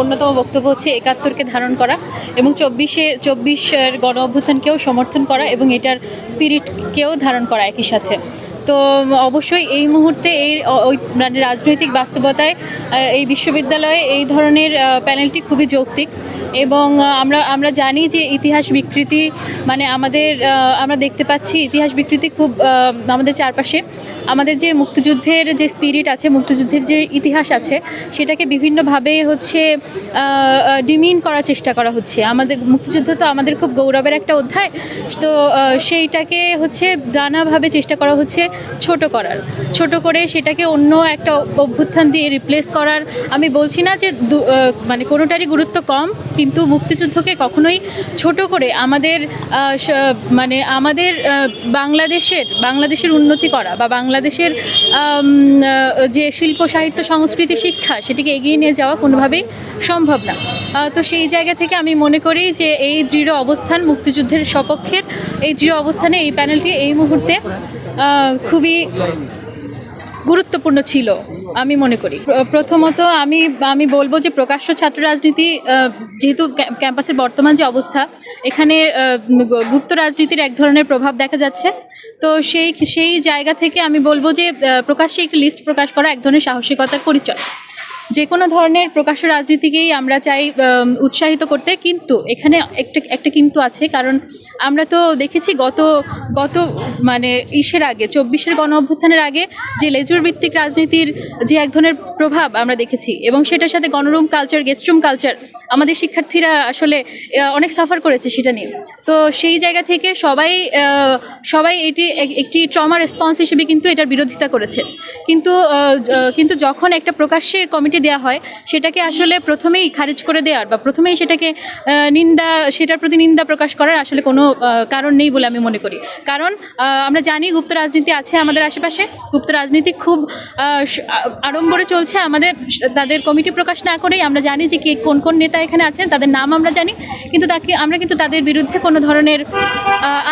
অন্যতম বক্তব্য হচ্ছে একাত্তরকে ধারণ করা এবং চব্বিশে, চব্বিশের গণ অভ্যুত্থানকেও সমর্থন করা এবং এটার স্পিরিটকেও ধারণ করা একই সাথে। তো অবশ্যই এই মুহূর্তে এই মানে রাজনৈতিক বাস্তবতায় এই বিশ্ববিদ্যালয়ে এই ধরনের প্যানেলটি খুবই যৌক্তিক এবং আমরা আমরা জানি যে ইতিহাস বিকৃতি মানে আমাদের আমরা দেখতে পাচ্ছি ইতিহাস বিকৃতি খুব আমাদের চারপাশে। আমাদের যে মুক্তিযুদ্ধের যে স্পিরিট আছে, মুক্তিযুদ্ধের যে ইতিহাস আছে, সেটাকে বিভিন্নভাবে হচ্ছে ডিমিন করার চেষ্টা করা হচ্ছে। আমাদের মুক্তিযুদ্ধ তো আমাদের খুব গৌরবের একটা অধ্যায়। তো সেইটাকে হচ্ছে নানাভাবে চেষ্টা করা হচ্ছে। ছোট করার। ছোট করে সেটাকে অন্য একটা অভ্যুত্থান দিয়ে রিপ্লেস করার। আমি বলছি না যে মানে কোনোটারই গুরুত্ব কম, কিন্তু মুক্তিযুদ্ধকে কখনোই ছোট করে আমাদের মানে আমাদের বাংলাদেশের বাংলাদেশের উন্নতি করা বা বাংলাদেশের যে শিল্প, সাহিত্য, সংস্কৃতি, শিক্ষা সেটিকে এগিয়ে নিয়ে যাওয়া কোনোভাবেই সম্ভব না। তো সেই জায়গা থেকে আমি মনে করি যে এই দৃঢ় অবস্থান মুক্তিযুদ্ধের সপক্ষের, এই দৃঢ় অবস্থানে এই প্যানেলটি এই মুহূর্তে খুবই গুরুত্বপূর্ণ ছিল, আমি মনে করি। প্রথমত আমি আমি বলব যে প্রকাশ্য ছাত্র রাজনীতি যেহেতু ক্যাম্পাসের বর্তমান যে অবস্থা, এখানে গুপ্ত রাজনীতির এক ধরনের প্রভাব দেখা যাচ্ছে। তো সেই সেই জায়গা থেকে আমি বলব যে প্রকাশ্যে একটি লিস্ট প্রকাশ করা এক ধরনের সাহসিকতার পরিচয়। যে কোনো ধরনের প্রকাশ্য রাজনীতিকেই আমরা চাই উৎসাহিত করতে। কিন্তু এখানে একটা একটা কিন্তু আছে, কারণ আমরা তো দেখেছি গত গত মানে ইসের আগে, চব্বিশের গণ অভ্যুত্থানের আগে যে লেজুর ভিত্তিক রাজনীতির যে এক ধরনের প্রভাব আমরা দেখেছি এবং সেটার সাথে গণরুম কালচার গেস্টরুম কালচার আমাদের শিক্ষার্থীরা আসলে অনেক সাফার করেছে সেটা নিয়ে। তো সেই জায়গা থেকে সবাই সবাই এটি এক- একটি ট্রমা রেসপন্স হিসেবে কিন্তু এটার বিরোধিতা করেছে। কিন্তু কিন্তু যখন একটা প্রকাশ্যের কমিটি দেওয়া হয়, সেটাকে আসলে প্রথমেই খারিজ করে দেওয়ার বা প্রথমেই সেটাকে নিন্দা, সেটার প্রতি নিন্দা প্রকাশ করার আসলে কোনো কারণ নেই বলে আমি মনে করি। কারণ আমরা জানি গুপ্ত রাজনীতি আছে আমাদের আশেপাশে। গুপ্ত রাজনীতি খুব আড়ম্বরে চলছে আমাদের, তাদের কমিটি প্রকাশ না করেই আমরা জানি যে কে কোন কোন নেতা এখানে আছেন, তাদের নাম আমরা জানি, কিন্তু তাকে, আমরা কিন্তু তাদের বিরুদ্ধে কোনো ধরনের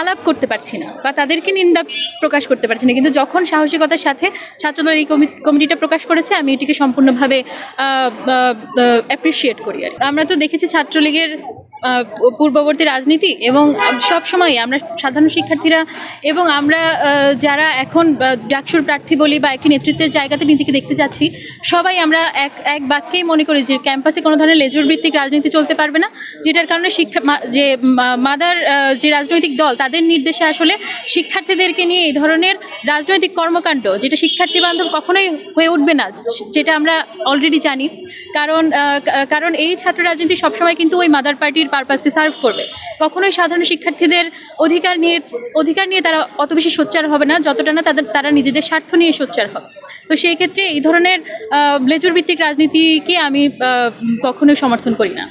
আলাপ করতে পারছি না বা তাদেরকে নিন্দা প্রকাশ করতে পারছি না। কিন্তু যখন সাহসিকতার সাথে ছাত্রদল এই কমিটিটা প্রকাশ করেছে, আমি এটিকে সম্পূর্ণভাবে অ্যাপ্রিসিয়েট করি আর আমরা তো দেখেছি ছাত্রলীগের পূর্ববর্তী রাজনীতি এবং সব সময় আমরা সাধারণ শিক্ষার্থীরা এবং আমরা যারা এখন ডাকসুর প্রার্থী বলি বা একটি নেতৃত্বের জায়গাতে নিজেকে দেখতে চাচ্ছি সবাই আমরা এক এক বাক্যেই মনে করি যে ক্যাম্পাসে কোনো ধরনের লেজুর ভিত্তিক রাজনীতি চলতে পারবে না, যেটার কারণে শিক্ষা যে মাদার যে রাজনৈতিক দল, তাদের নির্দেশে আসলে শিক্ষার্থীদেরকে নিয়ে এই ধরনের রাজনৈতিক কর্মকাণ্ড, যেটা শিক্ষার্থী বান্ধব কখনোই হয়ে উঠবে না, যেটা আমরা অলরেডি জানি, কারণ কারণ এই ছাত্র রাজনীতি সবসময় কিন্তু ওই মাদার পার্টির পারপাসকে সার্ভ করবে। কখনোই সাধারণ শিক্ষার্থীদের অধিকার নিয়ে অধিকার নিয়ে তারা অত বেশি সোচ্চার হবে না, যতটা না তাদের, তারা নিজেদের স্বার্থ নিয়ে সোচ্চার হবে। তো সেই ক্ষেত্রে এই ধরনের লেজুর ভিত্তিক রাজনীতিকে আমি কখনোই সমর্থন করি না।